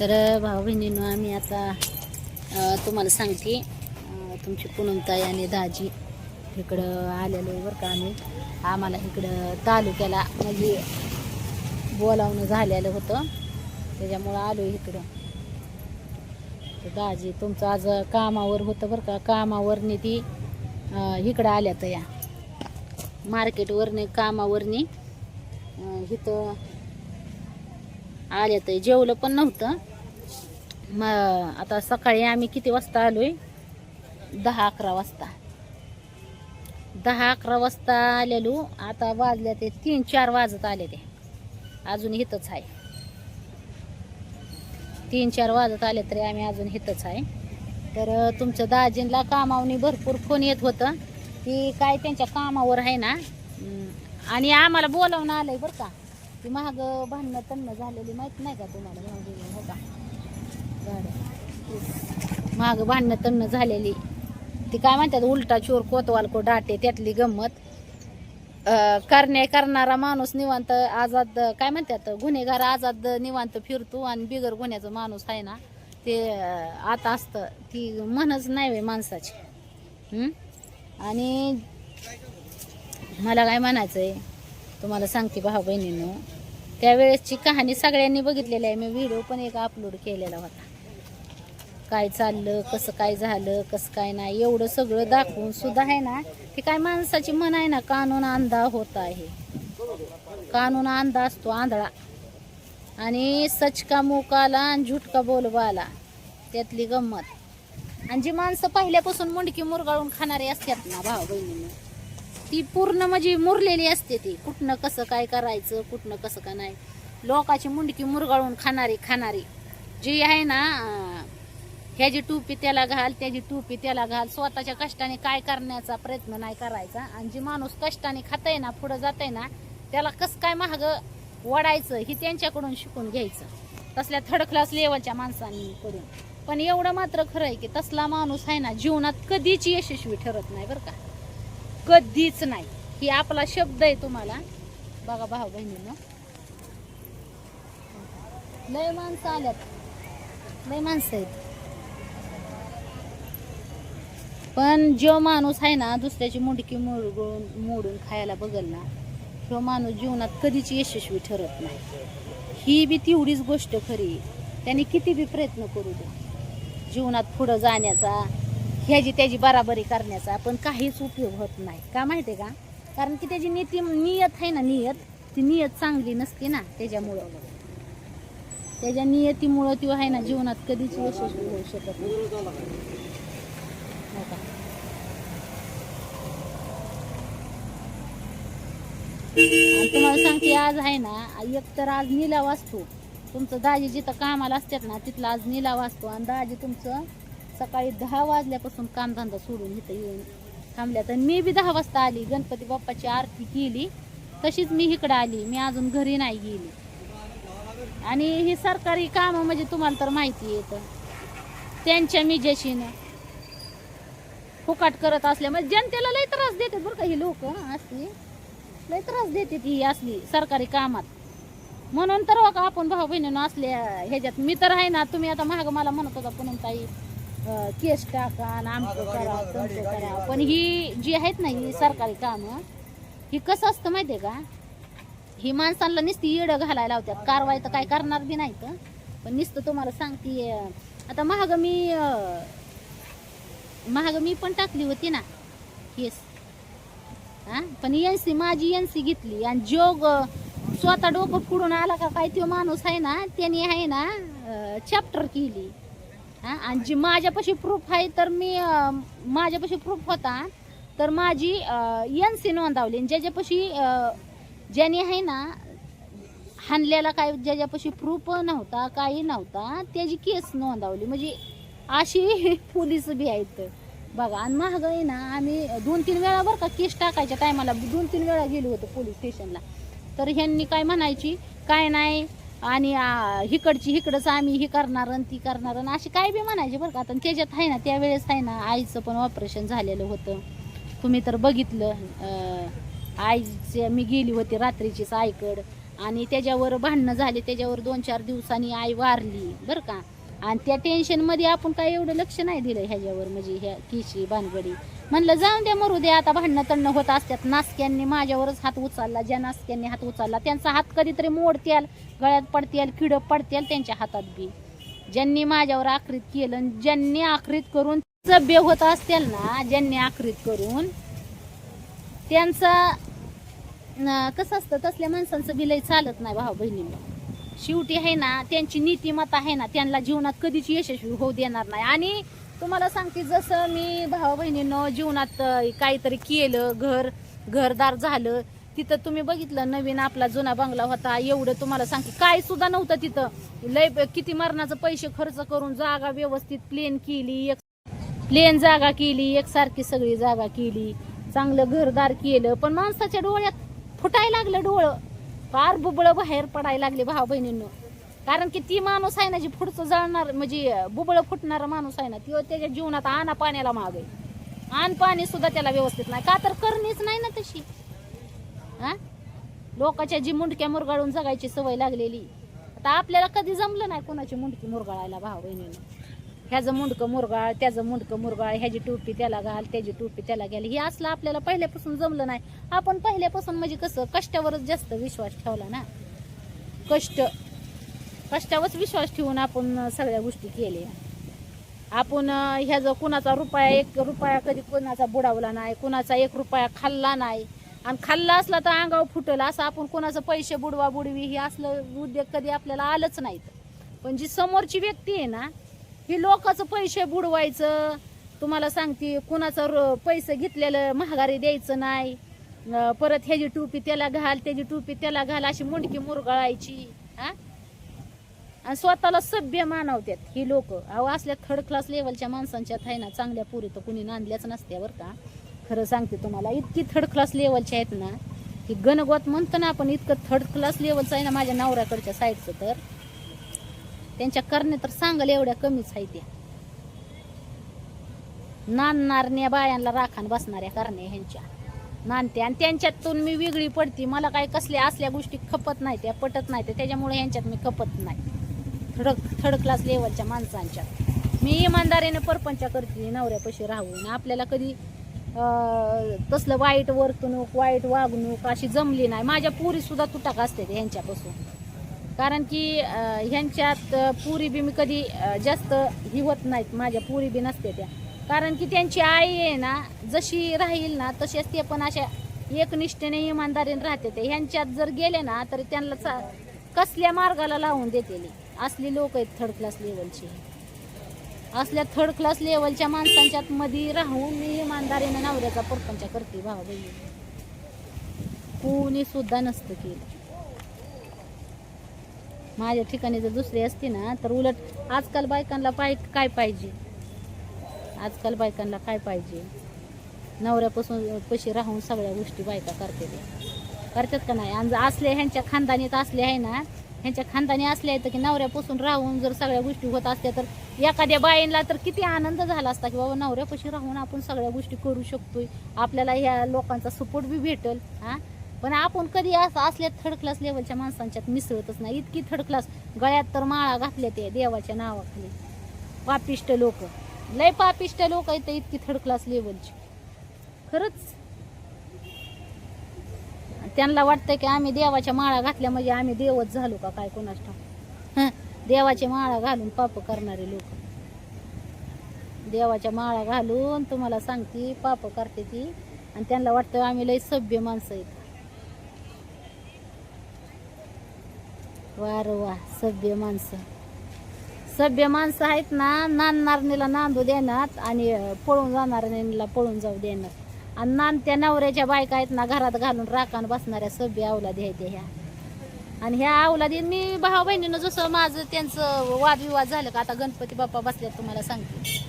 तर भाऊ बहिणींनो आम्ही आता तुम्हाला सांगते तुमची पुनमताई आणि दाजी इकडं आलेलो आहे बरं का आम्ही. आम्हाला इकडं तालुक्याला म्हणजे बोलावणं झालेलं होतं. त्याच्यामुळं आलो इकडं. तर दाजी तुमचं आज कामावर होतं बरं का? कामावरनी ती इकडं आल्या तर या मार्केटवरने कामावरनी इथं आल्या तर जेवलं पण नव्हतं. मग आता सकाळी आम्ही किती वाजता आलोय? दहा अकरा वाजता. दहा अकरा वाजता आलेलो. आता वाजल्या ते तीन चार वाजत आले ते. अजून इथंच आहे. तीन चार वाजत आले तरी आम्ही अजून इथंच आहे. तर तुमचं तुमच्या दाजींला कामावनी भरपूर फोन येत होतं की काय त्यांच्या कामावर आहे ना? आणि आम्हाला बोलावणं आहे बरं का? ती महाग भांडणं तन्न झालेली माहीत नाही का तुम्हाला? भाऊ हो का गाड्या. महाग भांडणं तन्न झालेली. ती काय म्हणतात उलटा चोर कोतवाल को डाटे त्यातली गंमत. करणे करणारा माणूस निवांत आजाद काय म्हणतात गुन्हेगार आजाद निवांत फिरतो आणि बिगर गुन्ह्याचा माणूस आहे ना ते आता असतं. ती मनच नाही वे माणसाची. आणि मला काय म्हणायचं आहे तुम्हाला सांगते भाऊ बहिणीनं त्यावेळेसची कहाणी सगळ्यांनी बघितलेली आहे. मी व्हिडिओ पण एक अपलोड केलेला होता. काय चाललं कसं काय झालं कसं काय नाही एवढं सगळं दाखवून सुद्धा आहे ना ते काय माणसाची मन आहे ना कानून अंधा होत आहे. कानून अंधा असतो आंधळा. आणि सच का मुकाला आणि झूट का बोलबाला त्यातली गंमत. आणि जी माणसं पहिल्यापासून मुंडकी मुरगाळून खाणारी असतात ना भाऊ बहिणी ती पूर्ण म्हणजे मुरलेली असते ती. कुठनं कसं काय करायचं कुठनं कसं का नाही. लोकाची मुंडकी मुरगाळून खाणारी खाणारी. जी आहे ना ह्याची टोपी त्याला घाल त्याची टोपी त्याला घाल. स्वतःच्या कष्टाने काय करण्याचा प्रयत्न नाही करायचा. आणि जी माणूस कष्टाने खाताय ना पुढं जाताय ना त्याला कसं काय महाग वडायचं ही त्यांच्याकडून शिकून घ्यायचं. तसल्या थर्ड क्लास लेवलच्या माणसांकडून. पण एवढं मात्र खरं आहे की तसला माणूस आहे ना जीवनात कधीच यशस्वी ठरत नाही बरं का. कधीच नाही. ही आपला शब्द आहे तुम्हाला. बघा भाऊ बहिणीनं. लय माणसं आल्यात. लय माणसं आहेत. पण जो माणूस आहे ना दुसऱ्याची मुंडकी मोडून मोडून खायला बघल ना तो माणूस जीवनात कधीच यशस्वी ठरत नाही. ही बी तेवढीच गोष्ट खरी त्याने किती बी प्रयत्न करू दे. जीवनात पुढं जाण्याचा ह्याची त्याची बराबरी करण्याचा पण काहीच उपयोग होत नाही. का माहिती आहे का? कारण की त्याची नीती नियत आहे ना नियत? ती नियत चांगली नसते ना त्याच्यामुळं. त्याच्या नियतीमुळं ती आहे ना जीवनात कधीच यशस्वी होऊ शकत नाही. आणि तुम्हाला सांगते आज आहे ना एक तर आज निलाव असतो. तुमचं दाजी जिथं कामाला असतात ना तिथला आज निलाव असतो. आणि दाजी तुमचं सकाळी दहा वाजल्यापासून कामधंदा सोडून इथं येऊन थांबल्या तर मी बी दहा वाजता आली. गणपती बाप्पाची आरती केली. तशीच मी इकडं आली. मी अजून घरी नाही गेली. आणि ही सरकारी कामं म्हणजे तुम्हाला तर माहिती येतं त्यांच्या मिजेशीनं फुकाट करत असल्या म्हणजे जनतेला लय त्रास देतात बरं का ही लोक असली. लय त्रास देते ही असली सरकारी कामात. म्हणून तर हो बघा आपण भाऊ बहिणीनं असल्या ह्याच्यात मी तर आहे ना तुम्ही आता महाग मला म्हणत होता पुन्हा ताई केस टाका आणि आमचं करा तुमचं करा. पण ही जी आहेत ना ही सरकारी कामं ही कसं असतं माहितीये का? ही माणसांना नुसती येडं घालायला होत्या कारवाई तर काय करणार बी नाही तर पण नुसतं तुम्हाला सांगते आता महाग मी महाग मी पण टाकली होती ना केस. हा? पण एन सी माझी एन सी घेतली. आणि जोग स्वतः डोकं फुडून आला का काय तो माणूस आहे ना त्यांनी आहे ना चॅप्टर केली. हां? आणि जी माझ्यापाशी प्रूफ आहे तर मी माझ्यापाशी प्रूफ होता. तर माझी एन सी नोंदवली. आणि ज्याच्यापाशी ज्याने आहे ना हाणलेला काय ज्याच्यापाशी प्रूफ नव्हता काही नव्हता त्याची केस नोंदवली. म्हणजे अशी पोलीस बी आहेत. बघा आणि महाग आहे ना आम्ही दोन तीन वेळा बरं का केस टाकायच्या टायमाला दोन तीन वेळा गेलो होतो पोलीस स्टेशनला तर ह्यांनी काय म्हणायची? काय नाही आणि हिकडची हिकडंच आम्ही ही करणार आणि ती करणार आणि अशी काय बी म्हणायची बरं का. आता त्याच्यात आहे ना त्यावेळेस आहे ना आईचं पण ऑपरेशन झालेलं होतं. तुम्ही तर बघितलं आईचे मी गेली होती रात्रीचीच आईकड. आणि त्याच्यावर भांडणं झाली त्याच्यावर दोन चार दिवसांनी आई वारली बरं का. आणि त्या टेन्शनमध्ये आपण काय एवढं लक्ष नाही दिलं ह्याच्यावर म्हणजे ह्या किशी भानगडी. म्हणलं जाऊन द्या मरू द्या आता भांडणं तणणं होत असतात. नासक्यांनी माझ्यावरच हात उचलला ज्या नासक्यांनी हात उचलला त्यांचा हात कधीतरी मोडत्याल गळ्यात पडत्याल किडं पडत्याल त्यांच्या हातात बी. ज्यांनी माझ्यावर आकृत केलं आणि ज्यांनी आकृत करून सभ्य होत असतील ना ज्यांनी आकृत करून त्यांचा कसं असतं तसल्या माणसांचं बिलय चालत नाही भाऊ बहिणीला शेवटी आहे ना त्यांची नीतिमत्ता आहे ना त्यांना जीवनात कधीच यशस्वी होऊ देणार नाही. आणि तुम्हाला सांगते जसं मी भावा बहिणीनं जीवनात काहीतरी केलं घर घरदार झालं तिथं तुम्ही बघितलं नवीन आपला जुना बंगला होता एवढं तुम्हाला सांगते. काय सुद्धा नव्हतं तिथं. लय किती मरणाचं पैसे खर्च करून जागा व्यवस्थित प्लेन केली एक प्लेन जागा केली एकसारखी सगळी जागा केली चांगलं घरदार केलं पण माणसाच्या डोळ्यात फुटायला लागलं डोळं. फार बुबळं बाहेर पडायला लागले भाऊ बहिणींनो. कारण की ती माणूस आहे ना जी पुढचं जळणार म्हणजे बुबळं फुटणारा माणूस आहे ना ती त्याच्या जीवनात आणा पाण्याला माग आहे आण पाणी सुद्धा त्याला व्यवस्थित नाही. का तर करणीच नाही ना तशी. हा? लोकांच्या जी मुंडक्या मुरगाळून जगायची सवय लागलेली. आता आपल्याला कधी जमलं नाही कोणाची मुंडकी मुरगाळायला भाऊ बहिणीनं. ह्याचं मुंडकं मुरगाळ त्याचं मुंडकं मुरगाळ ह्याची टोपी त्याला घाल त्याची टोपी त्याला घाल. हे असलं आपल्याला पहिल्यापासून जमलं नाही. आपण पहिल्यापासून म्हणजे कसं कष्टावरच जास्त विश्वास ठेवला ना. कष्ट कष्टावरच विश्वास ठेवून आपण सगळ्या गोष्टी केल्या. आपण ह्याचं कुणाचा रुपया एक रुपया कधी कुणाचा बुडावला नाही कुणाचा एक रुपया खाल्ला नाही. आणि खाल्ला असला तर अंगावर फुटल असं आपण कुणाचं पैसे बुडवा बुडवी हे असलं उद्योग कधी आपल्याला आलंच नाहीत. पण जी समोरची व्यक्ती आहे ना ही लोकांचं पैसे बुडवायचं. तुम्हाला सांगते कुणाचं र- पैसे घेतलेलं महागारी द्यायचं नाही. परत ह्याची टोपी त्याला घाल त्याची टोपी त्याला घाल अशी मुंडकी मुरगळायची हा? आणि स्वतःला सभ्य मानवतात ही लोक. अहो असल्या थर्ड क्लास लेवलच्या माणसांच्यात आहे ना चांगल्या पुरी तर कुणी नांदल्याच नसत्या बरं का. खरं सांगते तुम्हाला इतकी थर्ड क्लास लेवलच्या आहेत ना की गणगोत म्हणतो ना आपण इतकं थर्ड क्लास लेवलचं आहे ना माझ्या नवऱ्याकडच्या साईडचं तर. त्यांच्या करणे तर सांगल एवढ्या कमीच आहे त्या. नांदणारण्या बायांना राखान बसणाऱ्या करण्या ह्यांच्या. नांदते आणि त्यांच्यातून मी वेगळी पडते. मला काय कसल्या असल्या गोष्टी खपत नाही त्या पटत नाही त्या त्याच्यामुळे ह्यांच्यात मी खपत नाही. थडक थर्ड क्लास लेवलच्या माणसांच्या. मी इमानदारीने परपंचा करते नवऱ्यापाशी राहून. आपल्याला कधी तसलं वाईट वर्तणूक वाईट वागणूक अशी जमली नाही. माझ्या पोरीसुद्धा तुटाक असते ते ह्यांच्यापासून. कारण की ह्यांच्यात पुरी बी मी कधी जास्त ही होत नाहीत. माझ्या पुरी बी नसते त्या. कारण की त्यांची आई आहे ना जशी राहील ना तसेच ते पण अशा एकनिष्ठेने इमानदारीने राहते ते. ह्यांच्यात जर गेले ना तर त्यांना कसल्या मार्गाला लावून देते असली लोक आहेत थर्ड क्लास लेवलची असल्या थर्ड क्लास लेवलच्या माणसांच्यात मध्ये राहून मी इमानदारीने नवऱ्याचा परपंच करते भाऊ बहिणी. कोणी सुद्धा नसतं केलं. माझ्या ठिकाणी जर दुसरी असती ना तर उलट आजकाल बायकांना पाय काय पाहिजे? आजकाल बायकांना काय पाहिजे? नवऱ्यापासून पशी राहून सगळ्या गोष्टी बायका करते करतात का नाही? आणि असले ह्यांच्या खानदानीत असले आहे ना ह्यांच्या खानदानी असले आहेत की नवऱ्यापासून राहून जर सगळ्या गोष्टी होत असत्या तर एखाद्या बाईंना तर किती आनंद झाला असता की बाबा नवऱ्यापाशी राहून आपण सगळ्या गोष्टी करू शकतोय. आपल्याला ह्या लोकांचा सपोर्ट बी भेटल हां? पण आपण कधी असं असल्या थर्ड क्लास लेवलच्या माणसांच्यात मिसळतच नाही. इतकी थर्ड क्लास गळ्यात तर माळा घातल्या ते देवाच्या नावाखाली. पापिष्ट लोक. लय पापिष्ट लोक आहेत इतकी थर्ड क्लास लेवलची खरंच. त्यांना वाटतं की आम्ही देवाच्या माळा घातल्या म्हणजे आम्ही देवच झालो का काय कोणाच ठाऊ देवाची देवाच्या माळा घालून पाप करणारे लोक. देवाच्या माळा घालून तुम्हाला सांगते पाप करते ती. आणि त्यांना वाटतं आम्ही लय सभ्य माणसं आहेत. वार वा सभ्य माणसं. सभ्य माणसं आहेत ना नांदणारणीला नांदू देणार आणि पळून जाणारणीला पळून जाऊ देणार. आणि नांदत्या नवऱ्याच्या बायका आहेत ना घरात घालून राखान बसणाऱ्या सभ्य अवलादी आहेत ह्या. आणि ह्या अवलादी मी भाऊ बहिणीनं जसं माझं त्यांचं वादविवाद झालं का आता गणपती बाप्पा बसल्यात तुम्हाला सांगते.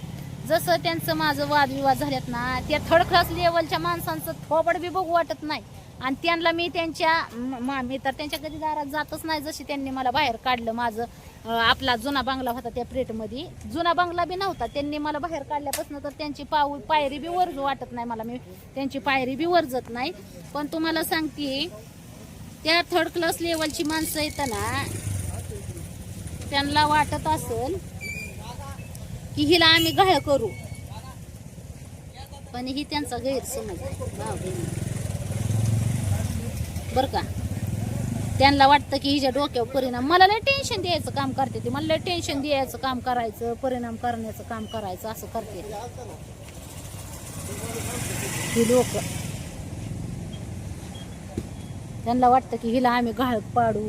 जसं त्यांचं माझं वादविवाद झाल्यात ना त्या थर्ड क्लास लेवलच्या माणसांचं थोबड बी बघू वाटत नाही. आणि त्यांना मी त्यांच्या मा- मी तर त्यांच्या कधी दारात जातच नाही जशी त्यांनी मला बाहेर काढलं माझं आपला जुना बंगला होता त्या प्लेटमध्ये जुना बंगला बी नव्हता त्यांनी मला बाहेर काढल्यापासून तर त्यांची पाऊ पायरी बी वरजू वाटत नाही मला मी त्यांची पायरी बी वरजत नाही. पण तुम्हाला सांगते त्या थर्ड क्लास लेवलची माणसं येतं ना त्यांना वाटत असेल की हिला आम्ही घाळ करू. पण ही त्यांचा गैरसमज आहे. भाऊ बहिणी. बर का? त्यांना वाटतं की हिच्या डोक्यावर परिणाम. मला लय टेन्शन द्यायचं काम करते ती. मला लय टेन्शन द्यायचं काम करायचं परिणाम करण्याचं काम करायचं असं करते. ही लोक. त्यांना वाटतं की हिला आम्ही गाळ पाडू.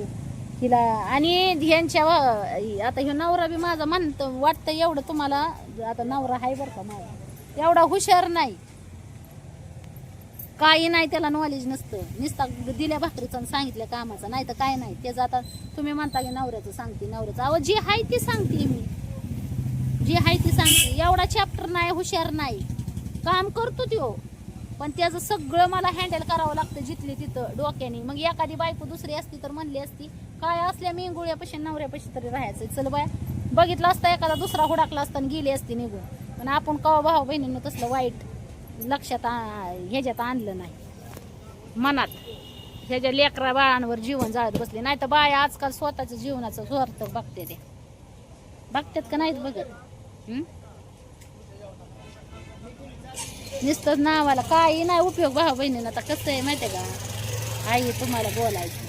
हिला आणि ह्यांच्या आता ह्यो नवरा बी माझा म्हणतो वाटतं एवढं तुम्हाला आता नवरा आहे बरं का माझा. एवढा हुशार नाही. काही नाही त्याला नॉलेज नसतं. नुसता दिल्या भाकरीचं आणि सांगितल्या कामाचं. नाही तर काय नाही. त्याचं आता तुम्ही म्हणता की नवऱ्याचं सांगते नवऱ्याचं. अहो जी आहे ती सांगते मी. जी आहे ती सांगते. एवढा चॅप्टर नाही हुशार नाही. काम करतो त्यो. पण त्याचं सगळं मला हँडल करावं लागतं जिथली तिथं डोक्याने. मग एखादी बायको दुसरी असती तर म्हणली असती काय असल्या मी गुळ्यापाशी नवऱ्यापाशी तरी राहायचं चल बाय. बघितलं असतं एखादा दुसरा हुडाकला असता आणि गेली असती निघून. पण आपण कवा भाऊ बहिणीनं तसलं वाईट लक्षात आ- ह्याच्यात आणलं नाही. मनात. ह्याच्या लेकरा बाळांवर जीवन जाळत बसले नाही तर बाय आजकाल स्वतःचं जीवनाचं स्वार्थ बघते ते. बघतात का नाहीत बघत? नुसतंच नावाला काही नाही उपयोग भाऊ बहिणीनं. आता कसं आहे माहिती का? आई तुम्हाला बोलायचं.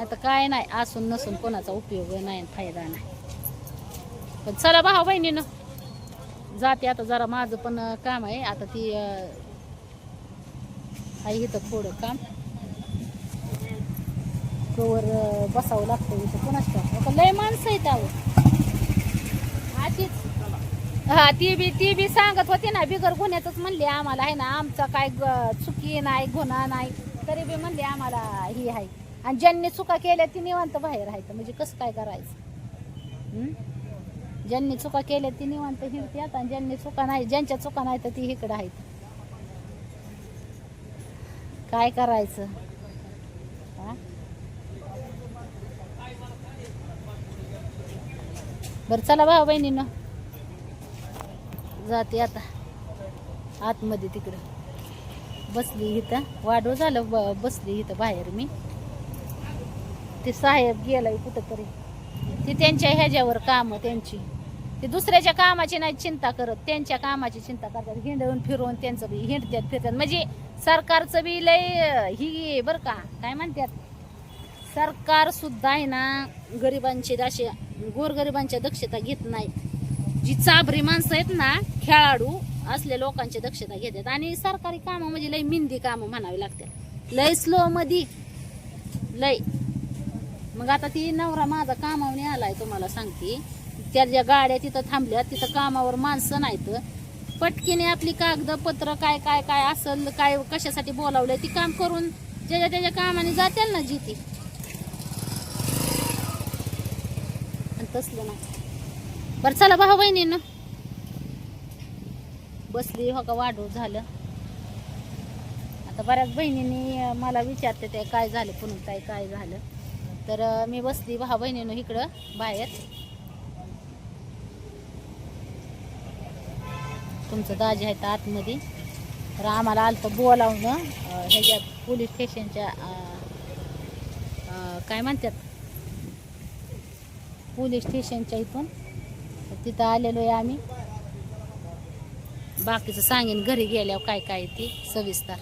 आता काय नाही असून नसून कोणाचा उपयोग नाही फायदा नाही. पण चला भाऊ बहिणीनं. जाते. आता जरा माझं पण काम आहे. आता ती आई इथं थोडं काम. कवर बसावं लागतं इथं. कोणाच का लय माणसं आहेत अहो. हा हा ती बी ती बी सांगत होती ना बिगर गुन्ह्याच म्हणली आम्हाला आहे ना आमचा काय ग- चुकी नाही गुन्हा नाही. तरी बी म्हणली आम्हाला ही आहे. आणि ज्यांनी चुका केल्या ती निवांत बाहेर राहायचं म्हणजे कसं काय करायचं? ज्यांनी चुका केल्या ती निवांत हिरत्यात आणि ज्यांनी चुका नाही ज्यांच्या चुका नाही तर ती इकडं आहेत. काय करायचं? बरं चला भाऊ बहिणीनं. जाते आता. आतमध्ये तिकडं. बसली इथं. वाढव झालं ब बसली इथं बाहेर मी. ते साहेब गेलाय कुठंतरी. ती त्यांच्या ह्याच्यावर कामं त्यांची. ते दुसऱ्याच्या कामाची नाही चिंता करत. त्यांच्या कामाची चिंता करतात. हिंडवून फिरवून त्यांचं बी हिंडतात फिरतात. म्हणजे सरकारचं बी लय ही बरं का काय म्हणतात? सरकार सुद्धा आहे ना गरिबांची असे गोरगरिबांच्या दक्षता घेत नाही जी चाबरी माणसं आहेत ना खेळाडू असल्या लोकांची दक्षता घेतात. आणि सरकारी कामं म्हणजे लय मिंदी कामं म्हणावी लागतात. लय स्लो मधी. लय. मग आता ती नवरा माझा कामावून आलाय तुम्हाला सांगते. त्या ज्या गाड्या तिथं थांबल्या तिथं कामावर माणसं नाहीत. पटकीने आपली कागदपत्र काय काय काय असल काय कशासाठी बोलावलं ती काम करून ज्याच्या त्याच्या कामाने जातील ना जी ती आणि तसलं ना बरं चला भाऊ बहिणीनं. बसली हो का वाढव झालं. आता बऱ्याच बहिणींनी मला विचारते ते काय झालं पुन्हा काय काय झालं. तर मी बसली भाऊ बहिणीनं इकडं बाहेर. तुमचं दाजी आहे तर आतमध्ये. तर आम्हाला आलं तर बोलावून ह्याच्या पोलीस स्टेशनच्या काय म्हणतात? पोलीस स्टेशनच्या इथून. तिथं आलेलो आहे आम्ही. बाकीचं सांगेन घरी गेल्यावर काय काय ते. सविस्तर.